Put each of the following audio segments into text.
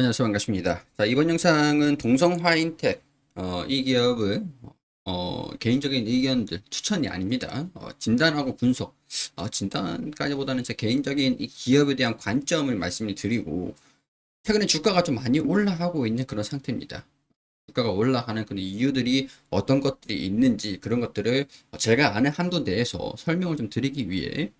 안녕하세요. 반갑습니다. 자, 이번 영상은 동성화인텍, 어, 이 기업은, 어, 개인적인 의견들, 추천이 아닙니다. 어, 진단하고 분석, 어, 진단까지보다는 제 개인적인 이 기업에 대한 관점을 말씀을 드리고, 최근에 주가가 좀 많이 올라가고 있는 그런 상태입니다. 주가가 올라가는 그런 이유들이 어떤 것들이 있는지 그런 것들을 제가 아는 한도 내에서 설명을 좀 드리기 위해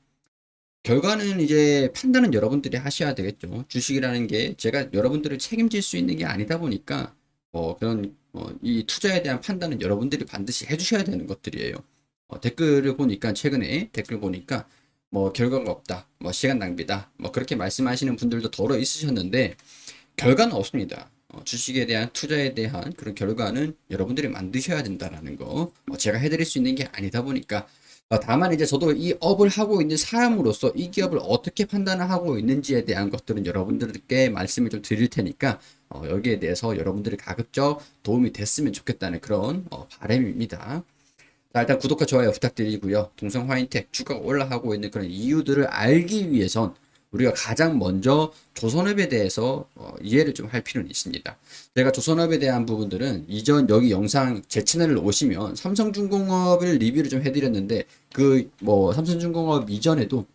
결과는 이제 판단은 여러분들이 하셔야 되겠죠. 주식이라는 게 제가 여러분들을 책임질 수 있는 게 아니다 보니까 어, 그런 어, 이 투자에 대한 판단은 여러분들이 반드시 해주셔야 되는 것들이에요. 어, 댓글을 보니까 최근에 댓글 보니까 뭐 결과가 없다, 뭐 시간 낭비다, 뭐 그렇게 말씀하시는 분들도 더러 있으셨는데 결과는 없습니다. 어, 주식에 대한 투자에 대한 그런 결과는 여러분들이 만드셔야 된다라는 거 어, 제가 해드릴 수 있는 게 아니다 보니까 어, 다만 이제 저도 이 업을 하고 있는 사람으로서 이 기업을 어떻게 판단을 하고 있는지에 대한 것들은 여러분들께 말씀을 좀 드릴 테니까 어, 여기에 대해서 여러분들이 가급적 도움이 됐으면 좋겠다는 그런 어, 바람입니다. 자, 일단 구독과 좋아요 부탁드리고요. 동성 화인텍 주가가 올라가고 있는 그런 이유들을 알기 위해선 우리가 가장 먼저 조선업에 대해서 어, 이해를 좀 할 필요는 있습니다. 제가 조선업에 대한 부분들은 이전 여기 영상 제 채널을 오시면 삼성중공업을 리뷰를 좀 해드렸는데 그 뭐 삼성중공업 이전에도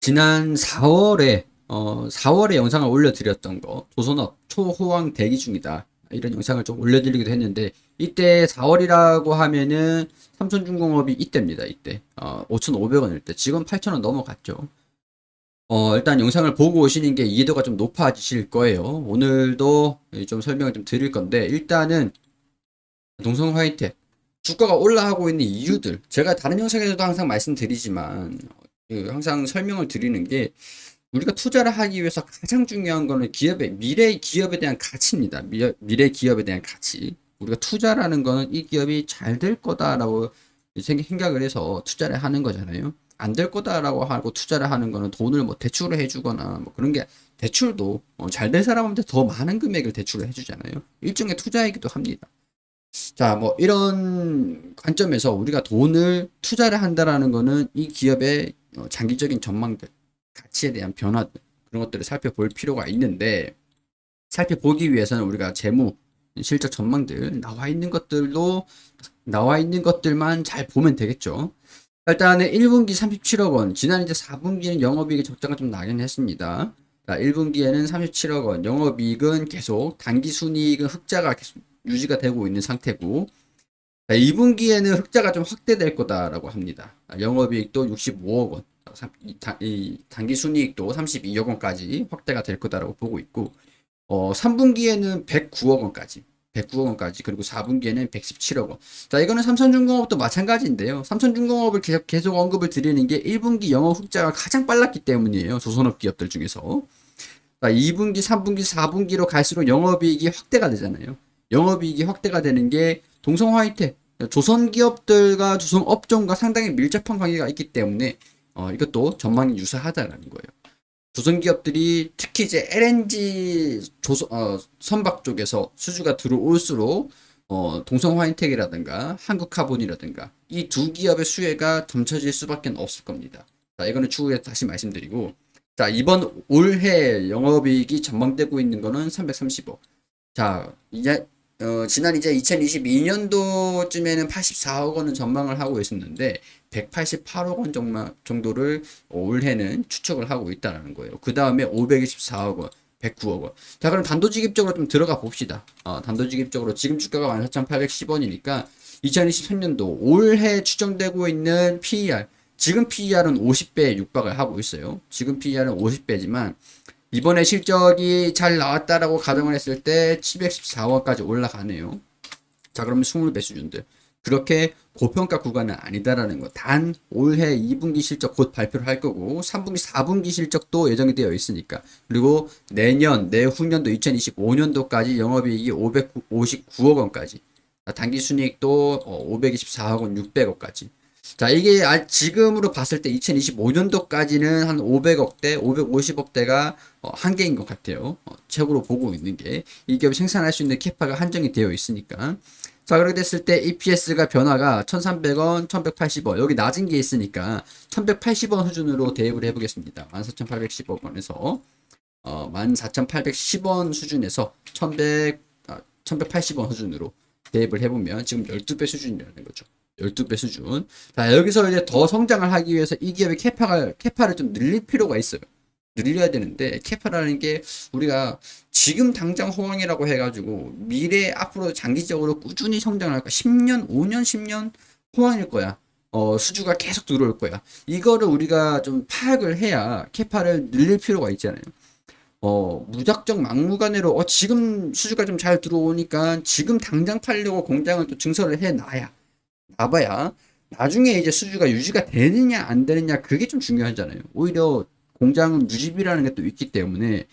지난 4월에 어 4월에 영상을 올려드렸던 거 조선업 초호황 대기 중이다 이런 영상을 좀 올려드리기도 했는데 이때 4월이라고 하면은 삼성중공업이 이때입니다 이때 어 5,500원일 때 지금 8,000원 넘어갔죠. 어, 일단 영상을 보고 오시는 게 이해도가 좀 높아지실 거예요. 오늘도 좀 설명을 좀 드릴 건데, 일단은 동성 화이텍 주가가 올라가고 있는 이유들. 제가 다른 영상에서도 항상 말씀드리지만, 그 항상 설명을 드리는 게, 우리가 투자를 하기 위해서 가장 중요한 거는 기업의, 미래 기업에 대한 가치입니다. 미, 미래 기업에 대한 가치. 우리가 투자라는 거는 이 기업이 잘 될 거다라고 생각을 해서 투자를 하는 거잖아요. 안 될 거다라고 하고 투자를 하는 거는 돈을 뭐 대출을 해주거나 뭐 그런 게 대출도 어, 잘된 사람한테 더 많은 금액을 대출을 해주잖아요. 일종의 투자이기도 합니다. 자, 뭐 이런 관점에서 우리가 돈을 투자를 한다라는 거는 이 기업의 어, 장기적인 전망들, 가치에 대한 변화들 그런 것들을 살펴볼 필요가 있는데 살펴보기 위해서는 우리가 재무, 실적 전망들 나와 있는 것들도 나와 있는 것들만 잘 보면 되겠죠. 일단은 1분기 37억 원, 지난 이제 4분기는 영업이익이 적자가 좀 나긴 했습니다. 자, 1분기에는 37억 원, 영업이익은 계속 단기 순이익은 흑자가 계속 유지가 되고 있는 상태고, 자, 2분기에는 흑자가 좀 확대될 거다라고 합니다. 자, 영업이익도 65억 원, 단기 순이익도 32억 원까지 확대가 될 거다라고 보고 있고, 어, 3분기에는 109억 원까지 109억 원까지 그리고 4분기에는 117억 원. 자, 이거는 삼성중공업도 마찬가지인데요. 삼성중공업을 계속, 계속 언급을 드리는 게 1분기 영업 흑자가 가장 빨랐기 때문이에요. 조선업 기업들 중에서. 자, 2분기, 3분기, 4분기로 갈수록 영업이익이 확대가 되잖아요. 영업이익이 확대가 되는 게 동성화이텍, 조선 기업들과 조선 업종과 상당히 밀접한 관계가 있기 때문에 어, 이것도 전망이 유사하다라는 거예요. 조선 기업들이 특히 이제 LNG 조선 어, 선박 쪽에서 수주가 들어올수록 어, 동성화인텍이라든가 한국카본이라든가 이 두 기업의 수혜가 점쳐질 수밖에 없을 겁니다. 자, 이거는 추후에 다시 말씀드리고 자, 이번 올해 영업이익이 전망되고 있는 거는 330억. 자, 이제 어, 지난 이제 2022년도쯤에는 84억 원은 전망을 하고 있었는데 188억 원 정도, 정도를 올해는 추측을 하고 있다는 거예요. 그 다음에 524억 원, 109억 원. 자, 그럼 단도직입적으로 좀 들어가 봅시다. 어, 단도직입적으로 지금 주가가 14,810원이니까 2023년도 올해 추정되고 있는 PER 지금 PER은 50배에 육박을 하고 있어요. 지금 PER은 50배지만 이번에 실적이 잘 나왔다라고 가정을 했을 때 714원까지 올라가네요. 자, 그러면 20배 수준들. 그렇게 고평가 구간은 아니다라는 거. 단 올해 2분기 실적 곧 발표를 할 거고 3분기, 4분기 실적도 예정이 되어 있으니까. 그리고 내년, 내후년도 2025년도까지 영업이익이 559억 원까지. 단기 순이익도 524억 어, 원, 600억까지. 자, 이게 아, 지금으로 봤을 때 2025년도까지는 한 500억대, 550억대가 어, 한계인 것 같아요. 어, 최고로 보고 있는 게. 이 기업이 생산할 수 있는 캐파가 한정이 되어 있으니까. 자, 그렇게 됐을 때 EPS가 변화가 1300원, 1180원. 여기 낮은 게 있으니까 1180원 수준으로 대입을 해보겠습니다. 14,810억 원에서. 어, 14,810원 수준에서 1,100, 아, 1,180원 수준으로 대입을 해보면 지금 12배 수준이라는 거죠. 12배 수준. 자, 여기서 이제 더 성장을 하기 위해서 이 기업의 캐파가, 캐파를 좀 늘릴 필요가 있어요. 늘려야 되는데, 캐파라는 게 우리가 지금 당장 호황이라고 해가지고 미래 앞으로 장기적으로 꾸준히 성장할 거야. 10년, 5년, 10년 호황일 거야. 어, 수주가 계속 들어올 거야. 이거를 우리가 좀 파악을 해야 캐파를 늘릴 필요가 있잖아요. 어, 무작정 막무가내로, 어, 지금 수주가 좀 잘 들어오니까 지금 당장 팔려고 공장을 또 증설을 해 놔야, 놔봐야, 나중에 이제 수주가 유지가 되느냐, 안 되느냐, 그게 좀 중요하잖아요. 오히려 공장은 유지비라는 게 또 있기 때문에,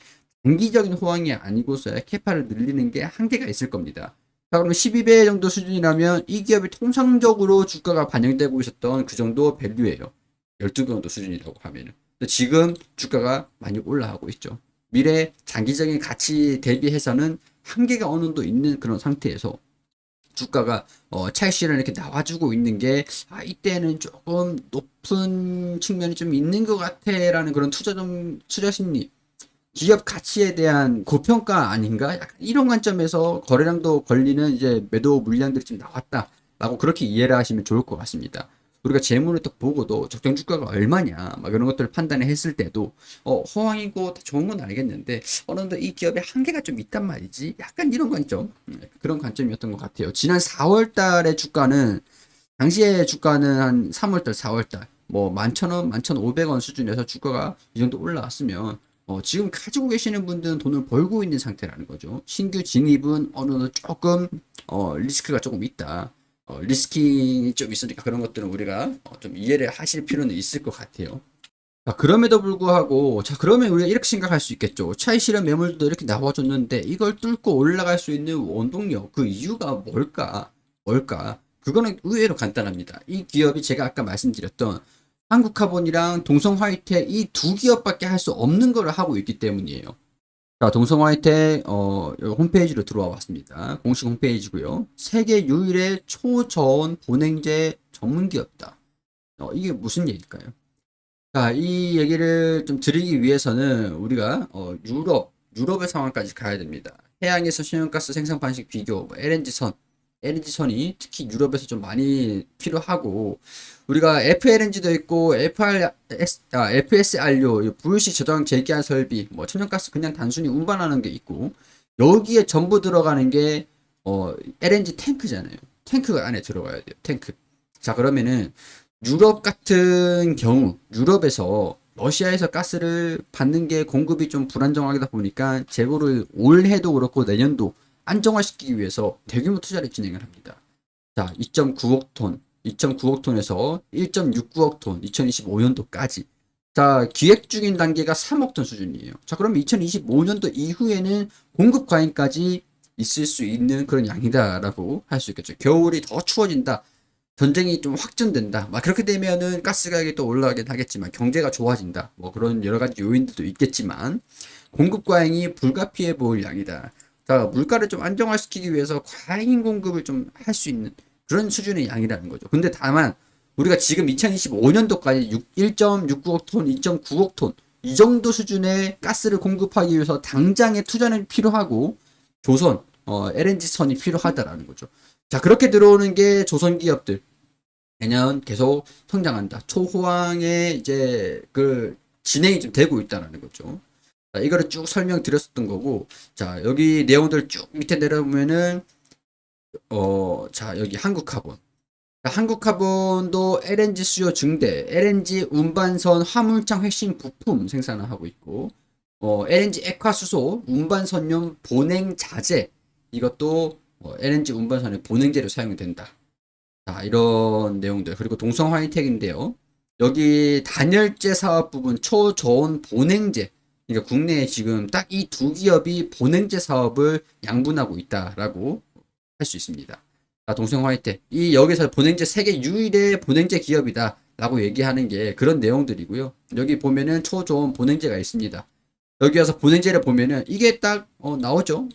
장기적인 호황이 아니고서야 캐파를 늘리는 게 한계가 있을 겁니다. 자, 그러면 12배 정도 수준이라면 이 기업이 통상적으로 주가가 반영되고 있었던 그 정도 밸류예요. 12배 정도 수준이라고 하면은. 지금 주가가 많이 올라가고 있죠. 미래 장기적인 가치 대비해서는 한계가 어느 정도 있는 그런 상태에서 주가가 어, 찰시를 이렇게 나와주고 있는 게 아, 이때는 조금 높은 측면이 좀 있는 것 같아라는 그런 투자 좀 투자 심리 기업 가치에 대한 고평가 아닌가? 약간 이런 관점에서 거래량도 걸리는 이제 매도 물량들이 좀 나왔다라고 그렇게 이해를 하시면 좋을 것 같습니다. 우리가 재물을 딱 보고도 적정 주가가 얼마냐 막 이런 것들을 판단을 했을 때도 어 호황이고 다 좋은 건 알겠는데 어느 정도 이 기업의 한계가 좀 있단 말이지 약간 이런 관점 음, 그런 관점이었던 것 같아요 지난 4월 달의 주가는 당시에 주가는 한 3월 달 4월 달뭐 11,000원 11,500원 수준에서 주가가 이 정도 올라왔으면 어, 지금 가지고 계시는 분들은 돈을 벌고 있는 상태라는 거죠. 신규 진입은 어느 정도 조금 어, 리스크가 조금 있다. 어, 리스킹이 좀 있으니까 그런 것들은 우리가 어, 좀 이해를 하실 필요는 있을 것 같아요. 자, 그럼에도 불구하고, 자, 그러면 우리가 이렇게 생각할 수 있겠죠. 차이 실현 매물도 이렇게 나와줬는데, 이걸 뚫고 올라갈 수 있는 원동력, 그 이유가 뭘까? 뭘까? 그거는 의외로 간단합니다. 이 기업이 제가 아까 말씀드렸던 한국카본이랑 동성화이텍 이 두 기업밖에 할 수 없는 걸 하고 있기 때문이에요. 자, 동성화이텍 어, 홈페이지로 들어와 봤습니다. 공식 홈페이지고요. 세계 유일의 초저온 보냉제 전문 기업이다. 어, 이게 무슨 얘기일까요? 자, 이 얘기를 좀 드리기 위해서는 우리가 어, 유럽, 유럽의 상황까지 가야 됩니다. 해양에서 신용가스 생산 방식 비교, 뭐 LNG선, LNG선이 특히 유럽에서 좀 많이 필요하고 우리가 FLNG도 있고 FRS, 아, FSR료, VOC 저장 재기한 설비, 뭐 천연가스 그냥 단순히 운반하는 게 있고 여기에 전부 들어가는 게 어, LNG 탱크잖아요. 탱크가 안에 들어가야 돼요. 탱크. 자 그러면은 유럽 같은 경우 유럽에서 러시아에서 가스를 받는 게 공급이 좀 불안정하다 보니까 재고를 올해도 그렇고 내년도 안정화시키기 위해서 대규모 투자를 진행을 합니다. 자, 2.9억 톤, 2.9억 톤에서 1.69억 톤, 2025년도까지. 자, 기획 중인 단계가 3억 톤 수준이에요. 자, 그러면 2025년도 이후에는 공급 과잉까지 있을 수 있는 그런 양이다라고 할 수 있겠죠. 겨울이 더 추워진다. 전쟁이 좀 확전된다. 막 그렇게 되면은 가스 가격이 또 올라가긴 하겠지만 경제가 좋아진다. 뭐 그런 여러 가지 요인들도 있겠지만 공급 과잉이 불가피해 보일 양이다. 자, 물가를 좀 안정화시키기 위해서 과잉 공급을 좀 할 수 있는 그런 수준의 양이라는 거죠. 근데 다만 우리가 지금 2025년도까지 1.69억 톤, 2.9억 톤 이 정도 수준의 가스를 공급하기 위해서 당장의 투자는 필요하고 조선 어, LNG 선이 필요하다라는 거죠. 자 그렇게 들어오는 게 조선 기업들 내년 계속 성장한다. 초호황의 이제 그 진행이 좀 되고 있다라는 거죠. 자, 이거를 쭉 설명드렸었던 거고, 자, 여기 내용들 쭉 밑에 내려보면은, 어, 자, 여기 한국카본. 자, 한국카본도 LNG 수요 증대, LNG 운반선 화물창 핵심 부품 생산을 하고 있고, 어, LNG 액화수소 운반선용 보냉 자재, 이것도 어, LNG 운반선의 보냉재로 사용이 된다. 자, 이런 내용들. 그리고 동성 화이텍인데요. 여기 단열재 사업 부분 초저온 보냉재, 그러니까 국내에 지금 딱 이 두 기업이 보냉제 사업을 양분하고 있다라고 할 수 있습니다. 아, 동생 화이텍. 이 여기서 보냉제 세계 유일의 보냉제 기업이다 라고 얘기하는 게 그런 내용들이고요. 여기 보면은 초저온 보냉제가 있습니다. 여기 와서 보냉제를 보면은 이게 딱 어, 나오죠.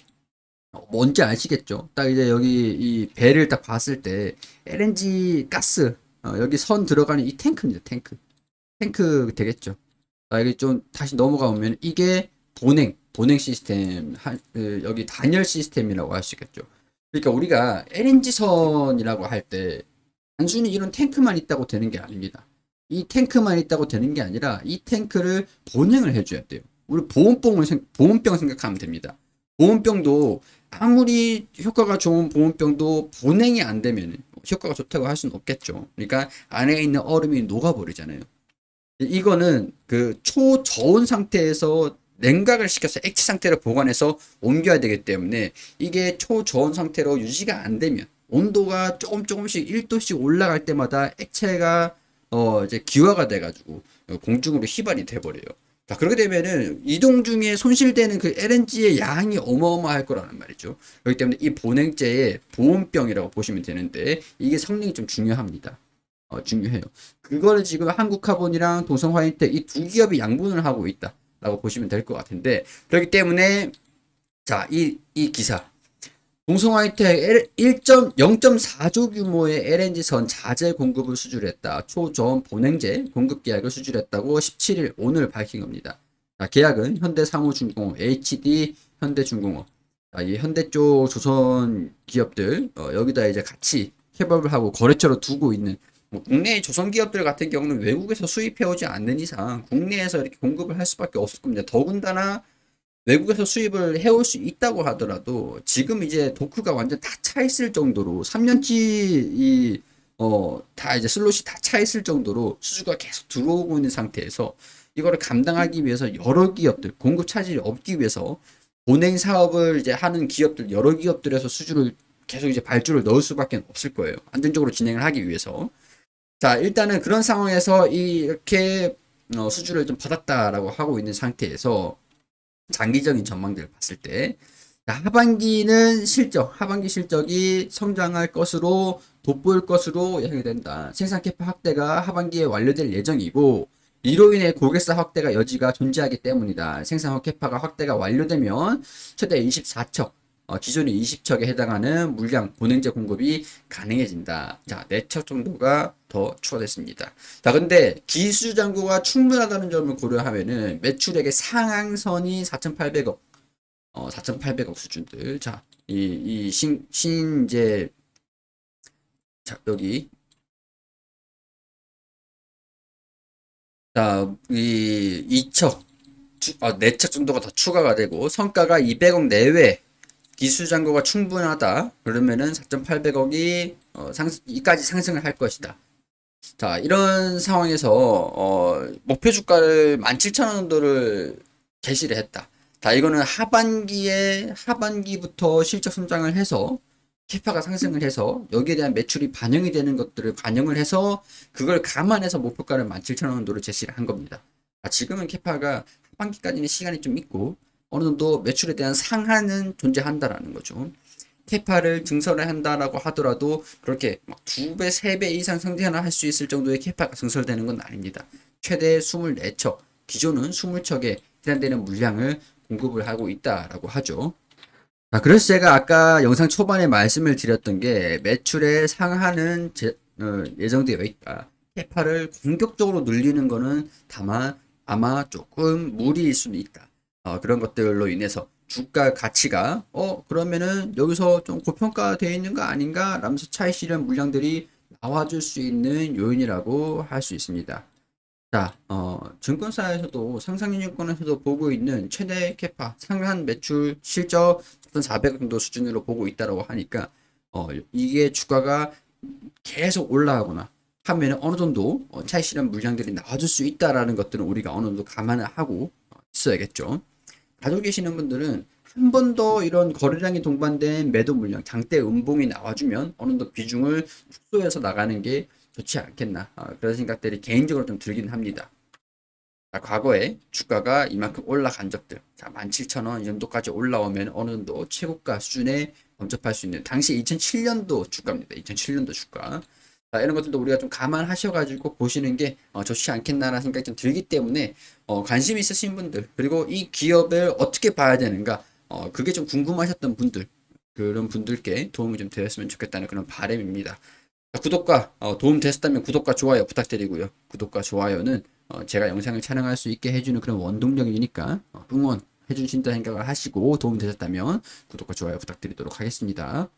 어, 뭔지 아시겠죠? 딱 이제 여기 이 배를 딱 봤을 때 LNG 가스 어, 여기 선 들어가는 이 탱크입니다. 탱크. 탱크 되겠죠. 아, 이게 좀 다시 넘어가 보면 이게 본행, 본행 시스템, 한, 그 여기 단열 시스템이라고 할 수 있겠죠. 그러니까 우리가 LNG선이라고 할 때 단순히 이런 탱크만 있다고 되는 게 아닙니다. 이 탱크만 있다고 되는 게 아니라 이 탱크를 본행을 해줘야 돼요. 우리 보온병을 생- 보온병 생각하면 됩니다. 보온병도 아무리 효과가 좋은 보온병도 본행이 안 되면 효과가 좋다고 할 수는 없겠죠. 그러니까 안에 있는 얼음이 녹아버리잖아요. 이거는 그 초저온 상태에서 냉각을 시켜서 액체 상태로 보관해서 옮겨야 되기 때문에 이게 초저온 상태로 유지가 안 되면 온도가 조금 조금씩 1도씩 올라갈 때마다 액체가 어 이제 기화가 돼가지고 공중으로 휘발이 돼버려요. 자 그렇게 되면은 이동 중에 손실되는 그 LNG의 양이 어마어마할 거라는 말이죠. 그렇기 때문에 이 보냉제의 보온병이라고 보시면 되는데 이게 성능이 좀 중요합니다. 어, 중요해요. 그거를 지금 한국카본이랑 동성화이텍 이 두 기업이 양분을 하고 있다라고 보시면 될 것 같은데 그렇기 때문에 자이이 기사 동성화이텍 1.0.4조 규모의 LNG선 자재 공급을 수주했다. 초저온 보냉제 공급 계약을 수주했다고 17일 오늘 밝힌 겁니다. 자, 계약은 현대사무중공업, HD 현대중공업, 자, 이 현대 쪽 조선 기업들 어, 여기다 이제 같이 협업을 하고 거래처로 두고 있는 뭐 국내의 조선 기업들 같은 경우는 외국에서 수입해 오지 않는 이상 국내에서 이렇게 공급을 할 수밖에 없을 겁니다. 더군다나 외국에서 수입을 해올 수 있다고 하더라도 지금 이제 도크가 완전 다 차 있을 정도로 3년치 이어다 이제 슬롯이 다 차 있을 정도로 수주가 계속 들어오고 있는 상태에서 이거를 감당하기 위해서 여러 기업들 공급 차질이 없기 위해서 본행 사업을 이제 하는 기업들 여러 기업들에서 수주를 계속 이제 발주를 넣을 수밖에 없을 거예요. 안정적으로 진행을 하기 위해서. 자, 일단은 그런 상황에서 이렇게 어, 수주를 좀 받았다라고 하고 있는 상태에서 장기적인 전망들을 봤을 때 자, 하반기는 실적, 하반기 실적이 성장할 것으로 돋보일 것으로 예상이 된다. 생산 캐파 확대가 하반기에 완료될 예정이고 이로 인해 고객사 확대가 여지가 존재하기 때문이다. 생산 캐파가 확대가 완료되면 최대 24척, 어, 기존의 20척에 해당하는 물량 보냉제 공급이 가능해진다. 자, 4척 정도가 더 추가됐습니다. 자, 근데 기수 잔고가 충분하다는 점을 고려하면은 매출액의 상한선이 4,800억, 어, 4,800억 수준들. 자, 이, 이 신, 신, 이제, 자, 여기. 자, 이 2척, 추- 아, 4척 정도가 더 추가가 되고, 성과가 200억 내외, 기술 잔고가 충분하다. 그러면은 4,800억이 어, 상, 이까지 상승을 할 것이다. 자, 이런 상황에서 어, 목표 주가를 17,000원 정도를 제시를 했다. 자, 이거는 하반기에 하반기부터 실적 성장을 해서 캐파가 상승을 해서 여기에 대한 매출이 반영이 되는 것들을 반영을 해서 그걸 감안해서 목표가를 17,000원 정도로 제시를 한 겁니다. 아, 지금은 캐파가 하반기까지는 시간이 좀 있고 어느 정도 매출에 대한 상한은 존재한다라는 거죠. 캐파를 증설을 한다라고 하더라도 그렇게 막 두 배, 세 배 이상 성장을 할 수 있을 정도의 캐파가 증설되는 건 아닙니다. 최대 24척, 기존은 20척에 해당되는 물량을 공급을 하고 있다라고 하죠. 자, 그래서 제가 아까 영상 초반에 말씀을 드렸던 게 매출의 상한은 제- 어, 예정되어 있다. 캐파를 공격적으로 늘리는 거는 다만 아마 조금 무리일 수는 있다. 어, 그런 것들로 인해서 주가 가치가 어 그러면은 여기서 좀 고평가되어 있는 거 아닌가 라면서 차익 실현 물량들이 나와줄 수 있는 요인이라고 할 수 있습니다. 자, 어, 증권사에서도 상상유증권에서도 보고 있는 최대 캐파 상한 매출 실적 400억 정도 수준으로 보고 있다라고 하니까 어, 이게 주가가 계속 올라가거나 하면은 어느 정도 어, 차익 실현 물량들이 나와줄 수 있다라는 것들은 우리가 어느 정도 감안을 하고 어, 있어야겠죠. 가지고 계시는 분들은 한 번 더 이런 거래량이 동반된 매도 물량, 장대 음봉이 나와주면 어느 정도 비중을 축소해서 나가는 게 좋지 않겠나. 아, 그런 생각들이 개인적으로 좀 들긴 합니다. 자, 과거에 주가가 이만큼 올라간 적들, 자, 17,000원 이 정도까지 올라오면 어느 정도 최고가 수준에 범접할 수 있는 당시 2007년도 주가입니다. 2007년도 주가. 자, 이런 것들도 우리가 좀 감안하셔가지고 보시는 게 어, 좋지 않겠나라는 생각이 좀 들기 때문에 어, 관심 있으신 분들 그리고 이 기업을 어떻게 봐야 되는가 어, 그게 좀 궁금하셨던 분들 그런 분들께 도움이 좀 되었으면 좋겠다는 그런 바람입니다. 자, 구독과 어, 도움 되셨다면 구독과 좋아요 부탁드리고요. 구독과 좋아요는 어, 제가 영상을 촬영할 수 있게 해주는 그런 원동력이니까 어, 응원 해주신다 생각을 하시고 도움 되셨다면 구독과 좋아요 부탁드리도록 하겠습니다.